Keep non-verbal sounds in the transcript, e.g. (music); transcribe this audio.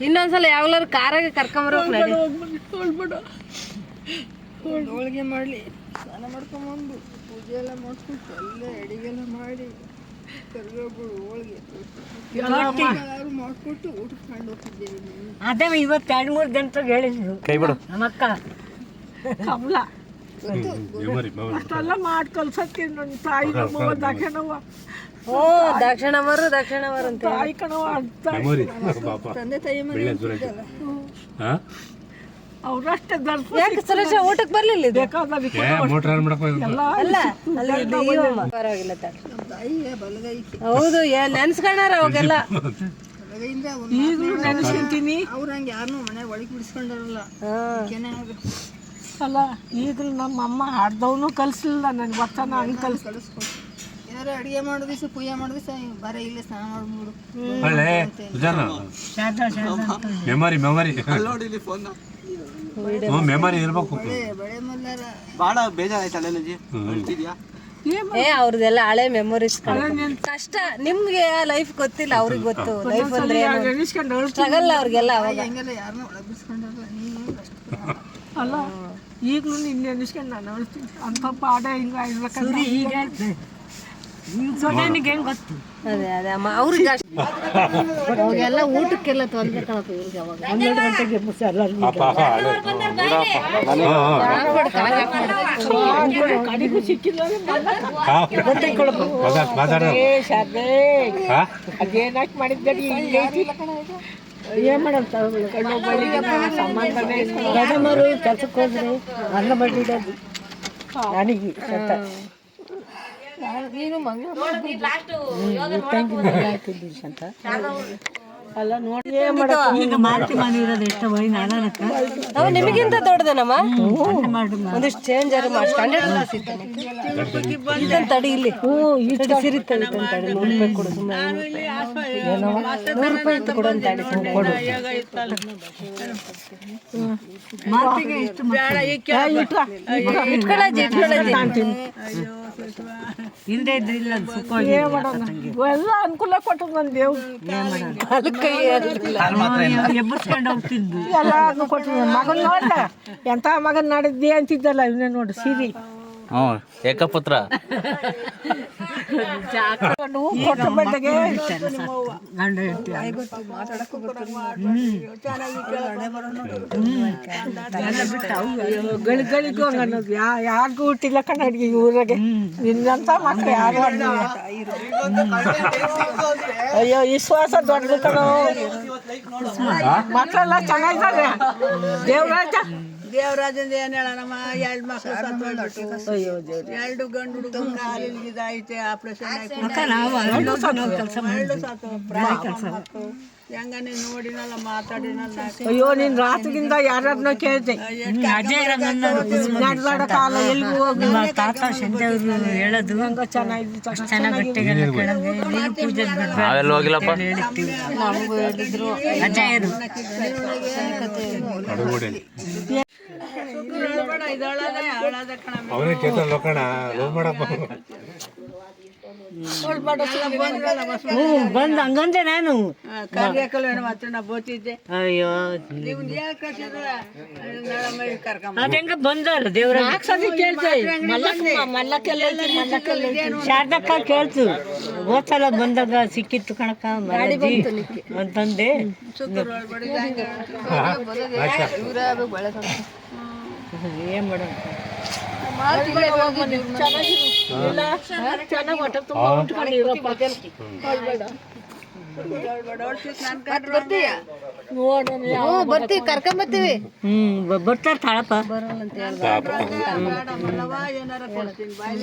ಇನ್ನೊಂದ್ಸಲ ಯಾವಾಗ್ಲಾರು ಕಾರಾಗ ಕರ್ಕೊಂಬರ್ಬೇಕು ಹೋಳಿಗೆ ಮಾಡಲಿ ಸ್ನಾನ ಮಾಡ್ಕೊಂಬಂದು ಪೂಜೆ ಎಲ್ಲ ಮಾಡ್ಕೊಟ್ಟು ಅಲ್ಲೇ ಅಡಿಗೆಲ್ಲ ಮಾಡಿ ಕರಿಬೇವು ಹೋಳಿಗೆ. ಮಾಡ್ಕೊಟ್ಟು ಮಾಡಿ ಹೋಗ್ತಿದ್ದೇವೆ. ಅದೇ ಇವತ್ತು ಎರಡು ಮೂರು ಗಂಟೆಗೆ ಹೇಳಿದ್ರು. ಕೈ ಬಿಡು. ನಮ್ಮಕ್ಕ. ಕಮಲ. ಮೆಮೊರಿ ಮೆಮೊರಿ ಅಷ್ಟೆಲ್ಲ ಮಾಡಿ ಕಲ್ಸಕ್ಕೆ ನನ್ನ ತಾಯಿ ನಮ್ಮವ್ವ ದಕ್ಷಿಣವ್ವ. ಓ ದಕ್ಷಿಣವರು ದಕ್ಷಿಣವರು ಅಂತ ತಾಯಿ ಕಣವ ಅಂತ. ತಂದೆ ತಾಯಿ ಮನೆ ಅವ್ರಷ್ಟೇ ದರ್ಪ ಯಾಕೆ ಸುರೇಶ ಊಟಕ್ಕೆ ಬರಲಿಲ್ಲ ಇದು? ಬೇಕಾದ ಏ ಮೋಟ್ರ್ ಆನ್ ಮಾಡಕ್ ಹೋಗಿದ್ದು. ಅಲ್ಲ ಅಲ್ಲಿ. ಪರವಾಗಿಲ್ಲ ಬಲಗೈ. ಹೌದು ಏ ನೆನ್ಸ್ಕೊಂಡಾರ ಅವಾಗೆಲ್ಲ. ಈಗಲೂ ನೆನೆಸ್ಕೊಂತೀನಿ. ಅವ್ರು ಹಂಗೆ ಯಾರನ್ನೂ ಮನೆ ಒಳಗೆ ಬಿಡಿಸ್ಕೊಂಡಾರಲ್ಲ. ಅಲ್ಲ ಈಗಲೂ ನಮ್ಮ ಅಮ್ಮ ಹಾಡ್ದವನು ಕಲಿಸಲಿಲ್ಲ ನನಗೆ ಬರ್ತಾನ ಹಂಗೆ ಕಲಿಸ್ ಏನಾರು ಅಡುಗೆ ಮಾಡೋ ದಿವಸ ಪೂಜೆ ಮಾಡೋ ದಿವಸ ಬರ ಇಲ್ಲೇ ಸ್ನಾನ ಮಾಡ್ಬಿಡು ಒಳ್ಳೆ ಸುಜಾನ ಫೋನ್ ಮೆಮೊರಿ ಹ್ಞೂ ಮೆಮರಿ ಇರ್ಬೇಕು. ಏ ಬಳೆ ಮಲ್ಲಾರ. ಭಾಳ ಬೇಜಾರಾಯ್ತಲ್ಲ ಅಜ್ಜಿ ಅಳ್ತಿದ್ಯಾ ಏ ಅವ್ರದ್ದೆಲ್ಲ ಹಳೆ ಮೆಮೊರೀಸ್ ಕಷ್ಟ ನಿಮ್ಗೆ ಲೈಫ್ ಗೊತ್ತಿಲ್ಲ ಅವ್ರಿಗೆ ಗೊತ್ತು. ಲೈಫ್ ಅಂದ್ರೆ ನೆನೆಸ್ಕೊಂಡು ಅಳ್ತೀನಿ. ಸ್ಟ್ರಗಲ್ ಅವ್ರಿಗೆಲ್ಲ ಅವಾಗ. ಹೆಂಗೆಲ್ಲ ಯಾರನ್ನೂ ಒಳಗಿಸ್ಕೊಂಡಲ್ಲ ನೀವು ಅಲ್ಲ. ಈಗಲೂ ನಿನ್ನೆ ನೆನೆಸ್ಕೊಂಡು ನಾನು ಅಳ್ತೀನಿ ಅಂತ ಪಾಡ ಹಿಂಗೆ ಇರ್ಬೇಕಂದ್ರೆ ಈಗ ಹೆಂಗೆ ಗೊತ್ತು? ಅದೇ ಅದೇ ಅಮ್ಮ ಅವ್ರಿಗೆ ಅವಾಗೆಲ್ಲ ಊಟಕ್ಕೆಲ್ಲ ತೊಂದರೆ ಕಣಪ್ಪ ಇವ್ರಿಗೆ ಅವಾಗ. ಹನ್ನೆರಡು ಗಂಟೆಗೆ ಕಡಿಗೂ ಸಿಕ್ಕಿಲ್ಲ ಅದೇನಾಕ್ ಏನು ಮಾಡೋದು ಕೆಲ್ಸಕ್ಕೆ ಹೋದ್ರೆ ಅನ್ನ ಮಾಡಿಡೋದು ನನಗೆ ನೀನು ತಂಗಿ ಅಂತ ಅಲ್ಲ ನೋಡಿ. ಏನು ಈಗ ಮಾರುತಿ ಮನೆ ಇರೋದು ಎಷ್ಟು ವೈ ನಾಡಕ ಅವ ನಿಮಗಿಂತ ದೊಡ್ಡದನಮ್ಮ ಒಂದಿಷ್ಟು ಚೇಂಜ್ ಆರು ಮಾಡಿ ಸ್ಟ್ಯಾಂಡರ್ಡ್ ಕ್ಲಾಸ್ ಇದ್ದಾನೆ ತಡಿ ಇಲ್ಲಿ. ಹ್ಞೂ ಇಷ್ಟು ಸಿರಿತದೆ ತಡಿ ನೂರು ರೂಪಾಯಿ ಕೊಡು ನೂರು ರೂಪಾಯಿ ಕೊಡು ಅಂತ ಕೊಡು. ಮಾತಿಗೆ ಎಷ್ಟು ಇಟ್ಕೊಳ್ಳಜ್ಜಿ ಇಟ್ಕೊಳ್ಳಜ್ಜಿ (laughs) ಹಿಂದೆ ಸುಖವಾಗಿ ಎಲ್ಲ ಅನುಕೂಲ ಕೊಟ್ಟರು ನನ್ನ ದೇವ್ ಕಾಲು ಕೈ ಹಾಕ್ಲಿಲ್ಲ. ಎಬ್ಬರ್ಸ್ಕೊಂಡು ಹೋಗ್ತಿದ್ದು. ಎಲ್ಲ ಕೊಟ್ಟರು ಮಗನ್ ನೋಡ್ದ ಎಂತ ಮಗನ್ ನಾಡಿದ್ದೆ ಅಂತಿದ್ದಲ್ಲ ಇವನ್ನ ನೋಡಿ ಸಿರಿ. ಹ್ಞೂ ಏಕಪುತ್ರ ಗಳಿಗಳಿಗೂ ಅನ್ನೋದು ಯಾರಿಗೂ ಹುಟ್ಟಿಲ್ಲ ಕಣ ಅಡ್ಗೆ ಊರಾಗೆ ನಿನ್ನಂತ ಮಕ್ಳು ಯಾರು. ಅಯ್ಯೋ ವಿಶ್ವಾಸ ದೊಡ್ಡದು ಕಣೋ ಮಕ್ಕಳೆಲ್ಲ ಚೆನ್ನಾಗಿದ್ದಾರೆ ದೇವರಾಜ ದೇವರಾಜಂದ ಏನ್ ಹೇಳಣಮ್ಮ ಎರಡು ಮಕ್ಕಳು ಸತ್ತು ಅಯ್ಯೋ ದೇವ್ರೆ ಎರಡು ಗಂಡು ಹುಡುಗರು ಕಾಲಿಗೆ ಇದೈತೆ ಆಪರೇಷನ್ ಆಯ್ತು. ಕೆಲಸ ಎರಡು ಸತ್ತು ಪ್ರಾಯ ಕೆಲಸ ನೋಡಿನಲ್ಲ ಮಾತಾಡಿನಲ್ಲ. ಅಯ್ಯೋ ನೀನ್ ರಾತ್ರಿಗಿಂತ ಯಾರನ್ನ ಕೇಳ್ತೆ ಅಜಯ್ ರಂಗನ್ನ ನಡ್ದಾಡ ಕಾಲ ಎಲ್ಗೂ ಹೋಗಿ ತಾತ ಸಂಜೆಯವರು ಹೇಳೋದು. ಚೆನ್ನಾಗಿ ಪೂಜೆ ನಾವೆಲ್ಲ ಹೋಗಿಲ್ಲಪ್ಪ? ಕಣ ಅವನೇ ಚೇತನ್ ಲೋಕಣ ಲವ್ ಮಾಡಪ್ಪ ಹ್ಞೂ ಬಂದು ಹಂಗಂದೆ ನಾನು. ಕರಿಯಕಲ್ಲ ಮಾತ್ರ ನಾ ಬೋತಿದ್ದೆ. ಅಯ್ಯೋ. ಯಾಕೆ ಅದ ಹೆಂಗ ಬಂದಲ್ಲ ದೇವ್ರ ಶಾರದಕ್ಕ ಕೇಳ್ತು. ಹೋದ್ಸಲ ಬಂದಾಗ ಸಿಕ್ಕಿತ್ತು ಕಣಕ ಮಲಜಿ. ಅಂತಂದೆ ಏನ್ ಮಾಡೋಣ? ಬರ್ತೀವಿ ಕರ್ಕೊಂಡ್ ಬರ್ತೀವಿ ಹ್ಮ್ ಬರ್ತಾರ ತಾಳಪ್ಪ. ಏನಾರ ಕೊಡ್ತೀನಿ ಬಾಯ್ಲೆ.